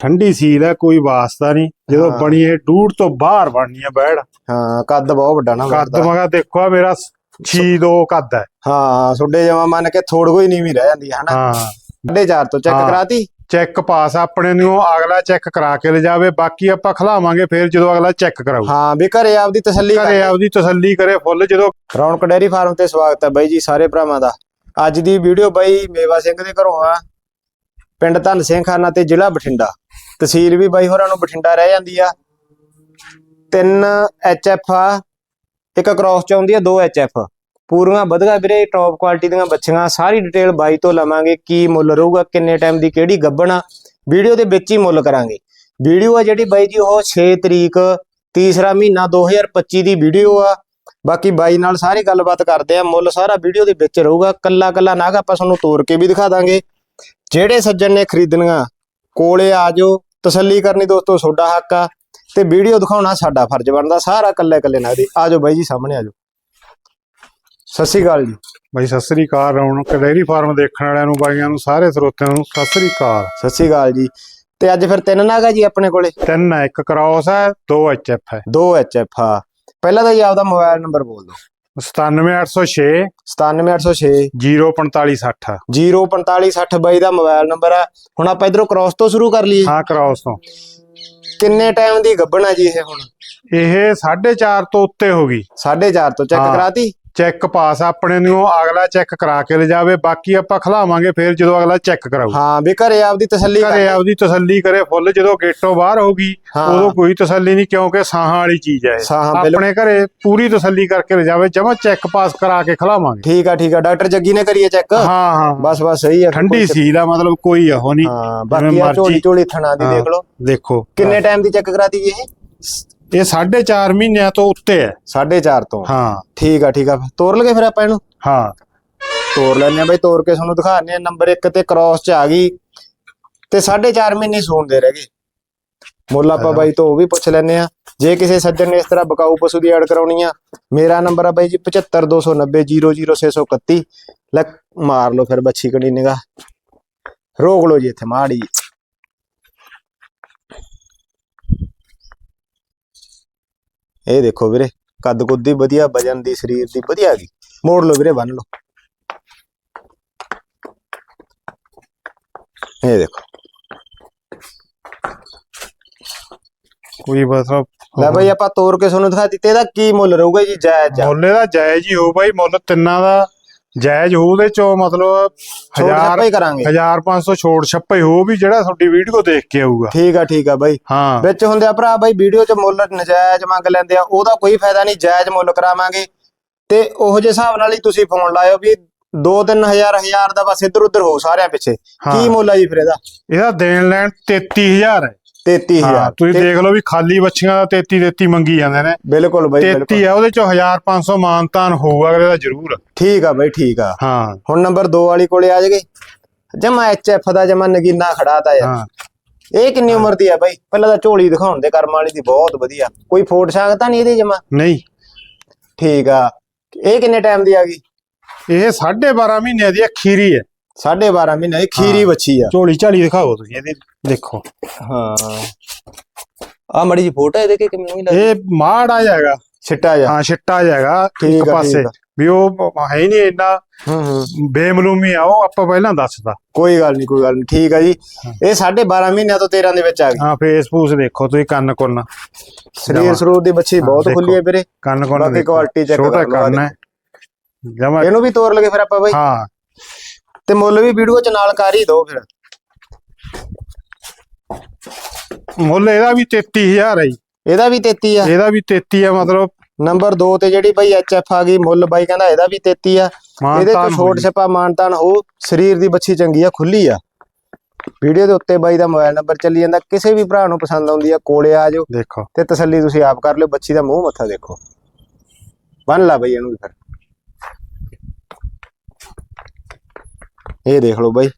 ਠੰਡੀ ਸੀਲ ਹੈ ਕੋਈ ਵਾਸਤਾ ਨਹੀਂ। ਜਦੋਂ। ਬਣੀ ਇਹ ਡੂੜ ਤੋਂ ਬਾਹਰ ਬਣਨੀ ਹੈ ਬੈੜ। ਹਾਂ ਕੱਦ ਬਹੁਤ ਵੱਡਾ ਨਾ ਕੱਦ। ਮਗਾ ਦੇਖੋ ਆ ਮੇਰਾ 6 2 ਕੱਦ ਹੈ। ਹਾਂ ਛੋਡੇ ਜਮਾ ਮੰਨ ਕੇ ਥੋੜ ਕੋਈ ਨਹੀਂ ਵੀ ਰਹਿ ਜਾਂਦੀ ਹੈ ਹਨਾ? ਹਾਂ। ਸਾਢੇ ਚਾਰ ਤੋਂ ਚੈੱਕ। ਕਰਾਤੀ? ਚੈੱਕ ਪਾਸ ਆਪਣੇ ਨੂੰ ਅਗਲਾ ਚੈੱਕ ਕਰਾ ਕੇ ਲਿਜਾਵੇ ਬਾਕੀ ਆਪਾਂ ਖਲਾਵਾਂਗੇ ਫਿਰ ਜਦੋਂ ਅਗਲਾ ਚੈੱਕ ਕਰਾਊ। ਹਾਂ ਵੀ ਘਰੇ ਆਪਦੀ ਤਸੱਲੀ ਕਰ ਘਰੇ ਆਪਦੀ ਤਸੱਲੀ ਕਰੇ ਫੁੱਲ ਜਦੋਂ ਰੌਣਕ ਡੈਰੀ ਫਾਰਮ ਤੇ ਸਵਾਗਤ ਹੈ ਬਾਈ ਜੀ ਸਾਰੇ ਭਰਾਵਾਂ ਦਾ। ਅੱਜ ਦੀ ਵੀਡੀਓ ਬਾਈ ਮੇਵਾ ਸਿੰਘ ਦੇ ਘਰੋਂ ਆ। ਪਿੰਡ ਧੰਨ ਸਿੰਘ ਖਾਨਾ ਤੇ ਜ਼ਿਲ੍ਹਾ ਬਠਿੰਡਾ। ਤਹਿਸੀਲ ਵੀ ਬਾਈ ਹੋਰਾਂ ਨੂੰ ਬਠਿੰਡਾ ਰਹਿ ਜਾਂਦੀ ਆ। ਤਿੰਨ ਐਚ ਐਫ ਆ, ਇੱਕ ਕ੍ਰਾਸ ਚ ਆਉਂਦੀ ਆ, ਦੋ ਐਚਐਫ ਪੂਰੀਆਂ ਵਧਗਾ ਵੀਰੇ ਟੌਪ ਕੁਆਲਿਟੀ ਦੀਆਂ ਬੱਚੀਆਂ, ਸਾਰੀ ਡਿਟੇਲ ਬਾਈ ਤੋਂ ਲਵਾਂਗੇ, ਕੀ ਮੁੱਲ ਰਹੂਗਾ, ਕਿੰਨੇ ਟਾਈਮ ਦੀ ਕਿਹੜੀ ਗੱਭਣ ਆ ਵੀਡੀਓ ਦੇ ਵਿੱਚ ਹੀ ਮੁੱਲ ਕਰਾਂਗੇ। ਵੀਡੀਓ ਆ ਜਿਹੜੀ ਬਾਈ ਜੀ, ਉਹ 6 ਤਰੀਕ, ਤੀਸਰਾ ਮਹੀਨਾ 2025 ਦੀ ਵੀਡੀਓ ਆ। ਬਾਕੀ ਬਾਈ ਨਾਲ ਸਾਰੀ ਗੱਲਬਾਤ ਕਰਦੇ ਆ, ਮੁੱਲ ਸਾਰਾ ਵੀਡੀਓ ਦੇ ਵਿੱਚ ਰਹੂਗਾ ਕੱਲਾ ਕੱਲਾ ਨਾਗ ਆਪਾਂ ਤੁਹਾਨੂੰ ਤੋੜ ਕੇ ਵੀ ਦਿਖਾ ਦਾਂਗੇ। ਜਿਹੜੇ ਸੱਜਣ ਨੇ ਖਰੀਦਣੀਆਂ ਕੋਲੇ ਆ ਜਾਓ ਤਸੱਲੀ ਕਰਨੀ ਦੋਸਤੋ ਤੁਹਾਡਾ ਹੱਕ ਆ। ਤੇ ਵੀਡੀਓ ਦਿਖਾਉਣਾ ਸਾਡਾ ਫਰਜ਼ ਬਣਦਾ ਸਾਰਾ ਕੱਲੇ ਕੱਲੇ ਨਾਗ ਦੀ ਆ ਜਾਓ ਬਾਈ ਜੀ ਸਾਹਮਣੇ ਆ ਜਾਓ। ਸਤਿ ਸ਼੍ਰੀ ਅਕਾਲ ਜੀ। ਬਾਈ ਸਤਿ ਸ੍ਰੀ ਅਕਾਲ। ਰੌਣਕ ਡੈਰੀ ਫਾਰਮ ਦੇਖਣ ਵਾਲਿਆਂ ਨੂੰ ਬਾਈਆਂ ਨੂੰ ਸਾਰੇ ਸਰੋਤਿਆਂ ਨੂੰ ਸਤਿ ਸ੍ਰੀ ਅਕਾਲ। ਸਤਿ ਸ਼੍ਰੀ ਅਕਾਲ ਜੀ। ਤੇ ਅੱਜ ਫਿਰ ਤਿੰਨ ਨਾਗ ਆ ਜੀ ਆਪਣੇ ਕੋਲੇ? ਤਿੰਨ ਹੈ ਇੱਕ ਕ੍ਰਾਸ ਹੈ ਦੋ ਐਚਐਫ ਹੈ ਦੋ ਐਚਐਫ ਆ। ਪਹਿਲਾਂ ਤਾਂ ਜੀ ਆਪਦਾ ਮੋਬਾਈਲ ਨੰਬਰ ਬੋਲ ਦਿਓ। 97806 97806 04560 04560 ਬਾਈ ਦਾ ਮੋਬਾਈਲ ਨੰਬਰ ਆ। ਹੁਣ ਆਪਾਂ ਇਧਰੋਂ ਕ੍ਰਾਸ ਤੋਂ ਸ਼ੁਰੂ ਕਰ ਲਈਏ। ਹਾਂ ਕ੍ਰਾਸ ਤੋਂ। ਕਿੰਨੇ ਟਾਈਮ ਦੀ ਗੱਭਣ ਆ ਜੀ ਇਹ ਹੁਣ? ਇਹ 4.5 ਤੋਂ ਉੱਤੇ ਹੋ ਗਈ। 4.5 ਤੋਂ। ਚੈੱਕ। ਕਰਾਤੀ? ਚੈੱਕ ਪਾਸ ਆਪਣੇ ਨੂੰ ਅਗਲਾ ਚੈੱਕ ਕਰਾ ਕੇ ਲਿਜਾਵੇ ਬਾਕੀ ਆਪਾਂ ਖਲਾਵਾਂਗੇ ਫਿਰ ਜਦੋਂ ਅਗਲਾ ਚੈੱਕ ਕਰਾਊ। ਹਾਂ ਵੀ ਘਰੇ ਆਪਦੀ ਤਸੱਲੀ ਕਰ। ਆਪਦੀ ਤਸੱਲੀ ਕਰੇ ਫੁੱਲ ਜਦੋਂ ਗੇਟੋਂ ਬਾਹਰ ਹੋਗੀ। ਉਦੋਂ ਕੋਈ ਤਸੱਲੀ ਨਹੀਂ ਕਿਉਂਕਿ ਸਾਹਾਂ ਵਾਲੀ ਚੀਜ਼ ਹੈ ਆਪਣੇ ਘਰੇ ਪੂਰੀ ਤਸੱਲੀ ਕਰਕੇ ਲਿਜਾਵੇ ਜਮਾ ਚੈੱਕ ਪਾਸ ਕਰਾ ਕੇ ਖਲਾਵਾਂਗੇ। ਠੀਕ ਆ ਠੀਕ ਆ। ਡਾਕਟਰ ਜੱਗੀ ਨੇ ਕਰੀਏ ਚੈੱਕ? ਹਾਂ ਹਾਂ। ਬਸ ਬਸ ਸਹੀ ਆ। ਠੰਡੀ ਸੀ ਦਾ ਮਤਲਬ ਕੋਈ ਉਹ ਨਹੀਂ। ਹਾਂ ਬਾਕੀ। ਝੋਲੀ ਝੋਲੀ ਥਣਾ ਦੀ। ਦੇਖ ਲਓ। ਦੇਖੋ। ਕਿੰਨੇ ਟਾਈਮ ਦੀ ਚੈੱਕ ਕਰਾਤੀ ਜੀ ਇਹ? ਇਹ 4.5 ਮਹੀਨਿਆਂ ਤੋਂ ਉੱਤੇ ਹੈ। 4.5 ਤੋਂ। ਹਾਂ। ਠੀਕ ਆ ਠੀਕ ਆ। ਤੋਰ ਲਗੇ ਫਿਰ ਆਪਾਂ ਇਹਨੂੰ? ਹਾਂ। ਤੋਰ ਲੈਣੇ ਆ ਬਈ ਤੋਰ ਕੇ ਤੁਹਾਨੂੰ ਦਿਖਾਣੇ ਆ। ਨੰਬਰ 1 ਤੇ ਕ੍ਰਾਸ ਚ ਆ ਗਈ। ਤੇ 4.5 ਮਹੀਨੇ ਸੂਣ ਦੇ ਰਹਿ ਗਏ। ਮੁੱਲ ਆਪਾਂ ਬਾਈ ਤੋਂ ਉਹ ਵੀ ਪੁੱਛ ਲੈਣੇ ਆ। ਜੇ ਕਿਸੇ ਸੱਜਣ ਨੇ ਇਸ ਤਰ੍ਹਾਂ ਬਕਾਊ ਪਸ਼ੂ ਦੀ ਐਡ ਕਰਾਉਣੀ ਆ ਮੇਰਾ ਨੰਬਰ ਆ ਬਾਈ ਜੀ 7529900631 ਲੈ ਮਾਰ ਲਓ ਫਿਰ ਬੱਚੀ ਕਣੀ ਨਿਗਾਹ। ਰੋਕ ਲਓ ਜੀ ਇੱਥੇ ਮਾੜੀ ਇਹ ਦੇਖੋ ਵੀਰੇ ਕੱਦ ਕੁੱਦ ਦੀ ਵਧੀਆ ਵਜਨ ਦੀ ਸਰੀਰ ਦੀ ਵਧੀਆ ਗਈ ਮੋੜ ਲਓ ਵੀਰੇ ਬੰਨ ਲਓ। ਇਹ ਦੇਖੋ। ਕੋਈ ਮਤਲਬ ਲੈ ਬਈ ਆਪਾਂ ਤੋੜ ਕੇ ਤੁਹਾਨੂੰ ਦਿਖਾ ਦਿੱਤੇ ਇਹਦਾ ਕੀ ਮੁੱਲ ਰਹੂਗਾ ਜੀ ਜਾਇਜ਼ ਆ? ਮੁੱਲ ਦਾ ਜਾਇਜ਼ ਹੀ ਹੋ ਬਾਈ ਮੁੱਲ ਤਿੰਨਾਂ ਦਾ ਜਾਇਜ਼ ਹੋ ਉਹਦੇ ਚੋਂ ਮਤਲਬ ਛੋੜ ਹਜ਼ਾਰ ਛੱਪਾ ਹੀ ਕਰਾਂਗੇ। 1500 ਛੋੜ ਛੱਪੇ ਹੋ ਵੀ ਜਿਹੜਾ ਤੁਹਾਡੀ ਵੀਡੀਓ ਦੇਖ ਕੇ ਆਊਗਾ। ਠੀਕ ਆ ਠੀਕ ਆ ਬਾਈ। ਹਾਂ। ਵਿੱਚ ਹੁੰਦੇ ਆ ਭਰਾ ਬਾਈ ਵੀਡੀਓ 'ਚ ਮੁੱਲ ਨਜਾਇਜ਼ ਮੰਗ ਲੈਂਦੇ ਆ ਉਹਦਾ ਕੋਈ ਫਾਇਦਾ ਨਹੀਂ ਜਾਇਜ਼ ਮੁੱਲ ਕਰਾਵਾਂਗੇ। ਤੇ ਉਹੋ ਜਿਹੇ ਹਿਸਾਬ ਨਾਲ ਹੀ ਤੁਸੀਂ ਫੋਨ ਲਾਇਓ ਵੀ 2-3000 ਹਜ਼ਾਰ ਦਾ ਬਸ ਇੱਧਰ ਉੱਧਰ ਹੋ ਸਾਰਿਆਂ ਪਿੱਛੇ। ਹਾਂ। ਕੀ ਮੁੱਲ ਆ ਜੀ ਫਿਰ ਇਹਦਾ? ਇਹਦਾ ਦੇਣ ਲੈਣ 33000 ਹੈ। 33000 ਹਾਂ ਤੁਸੀਂ ਦੇਖ ਲਓ ਵੀ ਖਾਲੀ ਬੱਚੀਆਂ ਦਾ 33 33 ਮੰਗੀ ਜਾਂਦੇ ਨੇ। ਬਿਲਕੁਲ ਬਾਈ 33 ਬਿਲਕੁਲ ਆ ਉਹਦੇ ਚੋਂ 1500 ਮਾਨਤਾਨ ਹੋਊਗਾ ਅਗਲੇ ਦਾ ਜ਼ਰੂਰ। ਠੀਕ ਆ ਬਾਈ ਠੀਕ ਆ। ਹਾਂ। ਹੁਣ ਨੰਬਰ 2 ਵਾਲੀ ਕੋਲੇ ਆ ਜਾਗੇ। ਜਮਾ ਐਚਐਫ ਦਾ ਜਮਾ ਨਗੀਨਾ ਖੜਾ ਤਾ ਯਾਰ। ਹਾਂ। ਇਹ ਕਿੰਨੀ ਉਮਰ ਦੀ ਆ ਬਾਈ? ਪਹਿਲਾਂ ਤਾਂ ਝੋਲੀ ਦਿਖਾਉਣ ਦੇ ਕਰਮ ਵਾਲੀ ਦੀ ਬਹੁਤ ਵਧੀਆ। ਕੋਈ ਫੋਟ ਸਾਗ ਤਾਂ ਨਹੀਂ ਇਹਦੀ ਜਮਾ? ਨਹੀਂ। ਠੀਕ ਆ। ਇਹ ਕਿੰਨੇ ਟਾਈਮ ਦੀ ਆ ਗਈ? ਇਹ 12.5 ਮਹੀਨਿਆਂ ਦੀ ਖੀਰੀ ਹੈ 12.5 ਮਹੀਨੇ ਦੀ ਖੀਰੀ। ਬੱਚੀ ਆ। ਝੋਲੀ ਝਾਲੀ ਦਿਖਾਓ ਤੁਸੀਂ ਇਹਦੀ। ਦੇਖੋ। ਹਾਂ। ਆ ਮੜੀ ਜੀ ਫੋਟੋ ਇਹਦੇ ਕਿ ਕਿਵੇਂ ਲੱਗ ਇਹ ਮਾੜਾ ਜਾਏਗਾ ਛਿੱਟਾ ਜਾ ਹਾਂ ਛਿੱਟਾ ਜਾਏਗਾ ਠੀਕ ਇੱਕ ਆ, ਪਾਸੇ। ਵੀ ਉਹ ਹੈ ਨਹੀਂ ਇੰਨਾ। ਹੂੰ ਹੂੰ। ਬੇਮਲੂਮੀ ਆ ਉਹ ਆਪਾਂ ਪਹਿਲਾਂ ਦੱਸਦਾ ਕੋਈ ਗੱਲ ਨਹੀਂ ਕੋਈ ਗੱਲ ਨਹੀਂ। ਠੀਕ ਆ ਜੀ। ਇਹ 12.5 ਮਹੀਨਿਆਂ ਤੋਂ 13 ਦੇ ਵਿੱਚ ਆ ਗਈ। ਹਾਂ ਫੇਸਬੁੱਕ ਦੇਖੋ ਤੁਸੀਂ ਕੰਨ ਕੁੰਨ। ਸਰੀਰ ਸਰੂਰ ਦੀ ਬੱਚੀ ਬਹੁਤ। ਖੁੱਲੀ ਹੈ ਵੀਰੇ। ਕੰਨ ਕੁੰਨ quality check ਛੋਟਾ ਕਰ ਲਓ ਕੰਨ ਹੈ। ਜਮਾ। ਇਹਨੂੰ ਵੀ ਤੋੜ ਲਗੇ ਫਿਰ ਆਪਾਂ ਬਾਈ। ਹਾਂ। ਤੇ ਮੁੱਲ ਵੀ ਵੀਡੀਓ ਚ ਨਾਲ ਕਰ ਹੀ ਦੋ ਫਿਰ। ਮੁੱਲ ਇਹਦਾ ਵੀ 33000 ਹੈ ਜੀ। ਇਹਦਾ ਵੀ 33 ਆ? ਇਹਦਾ ਵੀ 33 ਆ ਮਤਲਬ। ਨੰਬਰ 2 ਤੇ ਜਿਹੜੀ ਬਾਈ ਐਚਐਫ ਆ ਗਈ ਮੁੱਲ ਬਾਈ ਕਹਿੰਦਾ ਇਹਦਾ ਵੀ 33 ਆ। ਇਹਦੇ ਚ ਛੋਟ ਛਪਾ ਮਾਨਤਾਨ ਹੋ ਸਰੀਰ ਦੀ ਬੱਚੀ ਚੰਗੀ ਆ ਖੁੱਲੀ ਆ। ਵੀਡੀਓ ਦੇ ਉੱਤੇ ਬਾਈ ਦਾ ਮੋਬਾਈਲ ਨੰਬਰ ਚੱਲੀ ਜਾਂਦਾ ਕਿਸੇ ਵੀ ਭਰਾ ਨੂੰ ਪਸੰਦ ਆਉਂਦੀ ਆ ਕੋਲੇ ਆ ਜਾਓ। ਦੇਖੋ। ਤੇ ਤਸੱਲੀ ਤੁਸੀਂ ਆਪ ਕਰ ਲਿਓ ਬੱਚੀ ਦਾ ਮੂੰਹ ਮੱਥਾ ਦੇਖੋ। ਬੰਨ ਲਾ ਬਈ ਇਹਨੂੰ ਵੀ ਫਿਰ। ਇਹ ਦੇਖ ਲਓ ਬਾਈ।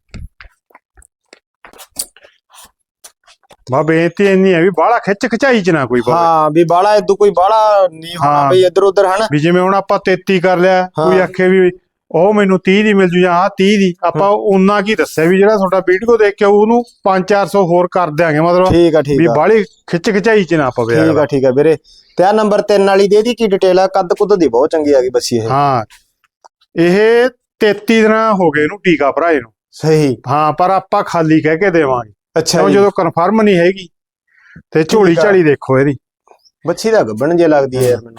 ਬਾ ਬੇਨਤੀ ਇੰਨੀ ਹੈ ਵੀ ਬਾਹਲਾ ਖਿੱਚ ਖਚਾਈ ਚ ਨਾ ਕੋਈ ਪਵੇ ਹਾਂ ਵੀ ਬਾਲਾ ਇਦੋਂ ਕੋਈ ਬਾਲਾ ਨਹੀਂ ਹੋਣਾ ਹਾਂ। ਬਈ ਇੱਧਰ ਉੱਧਰ ਹਨਾ? ਵੀ ਜਿਵੇਂ ਹੁਣ ਆਪਾਂ 33 ਕਰ ਲਿਆ ਕੋਈ ਹਾਂ। ਆਖੇ ਵੀ ਉਹ ਮੈਨੂੰ 30 ਦੀ ਮਿਲ ਜੂ ਜਾਂ ਆ 30 ਦੀ ਆਪਾਂ ਉਹਨਾਂ ਕੀ ਦੱਸਿਆ ਵੀ ਜਿਹੜਾ ਤੁਹਾਡਾ ਵੀਡੀਓ ਦੇਖ ਕੇ ਆਊ, ਉਹਨੂੰ 5-400 ਹੋਰ ਕਰ ਦਿਆਂਗੇ ਮਤਲਬ। ਠੀਕ ਆ ਠੀਕ ਵੀ ਆ। ਬਾਹਲੀ ਖਿੱਚ ਖਿਚਾਈ ਚ ਨਾ ਪਵੇ ਠੀਕ ਅਗਲਾ। ਆ ਠੀਕ ਆ ਵੀਰੇ। ਤੇ ਆ ਨੰਬਰ 3 ਵਾਲੀ ਦੇ ਦੀ ਕੀ ਡਿਟੇਲ ਆ? ਕੱਦ ਕੁੱਦ ਦੀ ਬਹੁਤ ਚੰਗੀ ਆ ਗਈ ਬੱਸੀ ਇਹ। ਹਾਂ। ਇਹ 33 ਦਿਨਾਂ ਹੋ ਗਏ ਇਹਨੂੰ ਟੀਕਾ ਭਰਾਏ ਨੂੰ। ਸਹੀ। ਹਾਂ ਪਰ ਆਪਾਂ ਖਾਲੀ ਕਹਿ ਕੇ ਦੇਵਾਂਗੇ। ਅੱਛਾ ਕਿਉਂ ਜੀ। ਜਦੋਂ ਕਨਫਰਮ ਨਹੀਂ ਹੈਗੀ ਤੇ ਝੋਲੀ ਠੀਕ ਆ। ਦੇਖੋ ਇਹਦੀ। ਬੱਚੀ ਦਾ ਗੱਬਣ ਜੇ ਲੱਗਦੀ ਹੈ ਯਾਰ ਮੈਨੂੰ।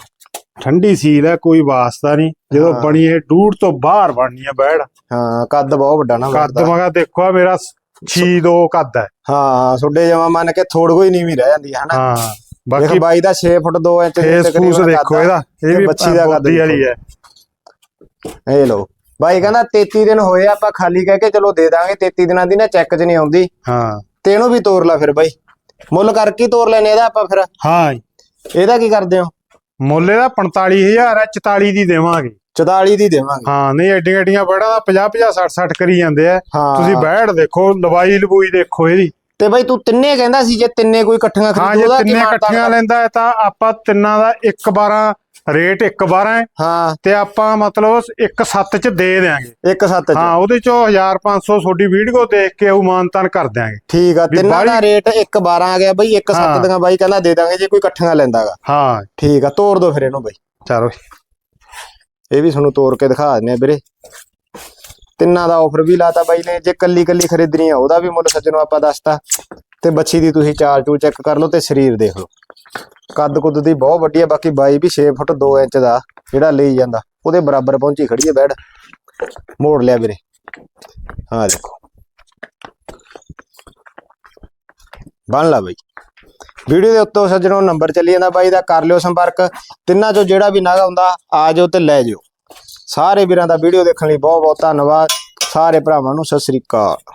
ਠੰਡੀ ਸੀਲ ਹੈ ਕੋਈ ਵਾਸਤਾ ਨਹੀਂ। ਜਦੋਂ ਹਾਂ। ਬਣੀ ਇਹ ਡੂੜ ਤੋਂ ਬਾਹਰ ਬਣਨੀ ਹੈ ਬੈੜ। ਹਾਂ ਕੱਦ ਬਹੁਤ ਵੱਡਾ ਨਾ ਕੱਦ। ਮਗਾ ਦੇਖੋ ਆ ਮੇਰਾ 6-2 ਕੱਦ ਹੈ। ਹਾਂ ਛੋਡੇ ਜਮਾ ਮੰਨ ਕੇ ਥੋੜ ਕੋਈ ਨੀਵੀਂ ਰਹਿ ਜਾਂਦੀ ਹੈ ਹਨਾ? ਹਾਂ ਦੇਖ ਬਾਕੀ ਬਾਈ ਦਾ 6 ਫੁੱਟ 2 ਇੰਚ ਫੇਸ ਫੂਸ ਦੇਖੋ। ਇਹਦਾ। ਇਹ ਵੀ ਬੱਚੀ ਦਾ ਕੱਦ ਬੋਦੀ ਵਾਲੀ ਹੈ। ਇਹ ਲੋ ਬਾਈ ਕਹਿੰਦਾ 33 ਦਿਨ ਹੋਏ ਆ, ਆਪਾਂ ਖਾਲੀ ਕਹਿ ਕੇ ਚਲੋ ਦੇ ਦਾਂਗੇ 33 ਦਿਨਾਂ ਦੀ ਨਾ ਚੈੱਕ 'ਚ ਨਹੀਂ ਆਉਂਦੀ। ਹਾਂ। ਤੇ ਇਹਨੂੰ ਵੀ ਤੋਰ ਲਾ ਫਿਰ ਬਾਈ। ਮੁੱਲ ਕਰਕੇ ਹੀ ਤੋਰ ਲੈਨੇ ਇਹਦਾ ਆਪਾਂ ਫਿਰ। ਹਾਂ। ਇਹਦਾ ਕੀ ਕਰਦੇ ਹੋ? ਮੁੱਲ ਇਹਦਾ 45000 ਹੈ 44 ਦੀ ਦੇਵਾਂਗੇ। 44 ਦੀ ਦੇਵਾਂਗੇ। ਹਾਂ ਨਹੀਂ ਐਡੀਆਂ ਐਡੀਆਂ ਬੈੜਾਂ ਦਾ 50 50 60 60 ਕਰੀ ਜਾਂਦੇ ਆ। ਹਾਂ। ਤੁਸੀਂ ਬੈੜ ਦੇਖੋ ਲਵਾਈ ਲਬੂਈ ਦੇਖੋ ਇਹਦੀ। ਤੇ ਬਾਈ ਤੂੰ ਤਿੰਨੇ ਕਹਿੰਦਾ ਸੀ ਜੇ ਤਿੰਨੇ ਕੋਈ ਇਕੱਠੀਆਂ ਹਾਂ ਖਰੀਦੂ ਜੇ ਤਿੰਨੇ ਇਕੱਠੀਆਂ ਲੈਂਦਾ ਹੈ ਤਾਂ ਆਪਾਂ ਤਿੰਨਾਂ ਦਾ 1 12 ਰੇਟ 1 12 ਹੈ ਹਾਂ। ਤੇ ਆਪਾਂ ਮਤਲਬ 1 7 ਚ ਦੇ ਦੇਾਂਗੇ ਇੱਕ ਸੱਤ ਚ। ਹਾਂ ਉਹਦੇ ਚੋਂ 1500 ਤੁਹਾਡੀ ਵੀਡੀਓ ਦੇਖ ਕੇ ਉਹ ਮਾਨਤਾਨ ਕਰ ਦਿਆਂਗੇ। ਠੀਕ ਆ ਤਿੰਨਾਂ ਦਾ ਰੇਟ 1 12 ਆ ਗਿਆ ਬਾਈ ਇੱਕ ਹਾਂ। ਸੱਤ ਦੀਆਂ ਬਾਈ ਕਹਿੰਦਾ ਦੇ ਦਾਂਗੇ ਜੇ ਕੋਈ ਇਕੱਠੀਆਂ ਲੈਂਦਾਗਾ। ਹਾਂ। ਠੀਕ ਆ ਤੋੜ ਦੋ ਫਿਰ ਇਹਨੂੰ ਬਾਈ। ਚਲੋ। ਇਹ ਵੀ ਤੁਹਾਨੂੰ ਤੋੜ ਕੇ ਦਿਖਾ ਦਿੰਦੇ ਆ ਵੀਰੇ। ਤਿੰਨਾਂ ਦਾ ਆਫਰ ਵੀ ਲਾਤਾ ਬਾਈ ਨੇ ਜੇ ਕੱਲੀ ਕੱਲੀ ਖਰੀਦਣੀ ਆ ਉਹਦਾ ਵੀ ਮੁੱਲ ਸੱਜਣੋ ਆਪਾਂ ਦੱਸਤਾ। ਤੇ ਬੱਚੀ ਦੀ ਤੁਸੀਂ ਚਾਲ ਚੂ ਚੈੱਕ ਕਰ ਲਓ ਤੇ ਸਰੀਰ ਦੇਖ ਲਓ। ਕੱਦ ਕੁੱਦ ਦੀ ਬਹੁਤ ਵੱਡੀ ਆ, ਬਾਕੀ ਬਾਈ ਵੀ 6 ਫੁੱਟ 2 ਇੰਚ ਦਾ ਜਿਹੜਾ ਲਈ ਜਾਂਦਾ, ਉਹਦੇ ਬਰਾਬਰ ਪਹੁੰਚੀ ਖੜੀ ਹੈ ਬੈੜ ਮੋੜ ਲਿਆ ਵੀਰੇ। ਹਾਂ ਦੇਖੋ। ਬਣ ਲਾ ਬਾਈ। ਵੀਡੀਓ ਦੇ ਉੱਤੋਂ ਸੱਜਣੋ ਨੰਬਰ ਚੱਲੀ ਜਾਂਦਾ ਬਾਈ ਦਾ, ਕਰ ਲਿਓ ਸੰਪਰਕ। ਤਿੰਨਾਂ ਚੋਂ ਜਿਹੜਾ ਵੀ ਨਾਗਾ ਹੁੰਦਾ, ਆ ਜਾਓ ਤੇ ਲੈ ਜਾਓ। ਸਾਰੇ ਵੀਰਾਂ ਦਾ ਵੀਡੀਓ ਦੇਖਣ ਲਈ ਬਹੁਤ ਬਹੁਤ ਧੰਨਵਾਦ। ਸਾਰੇ ਭਰਾਵਾਂ ਨੂੰ ਸਤਿ ਸ੍ਰੀ ਅਕਾਲ।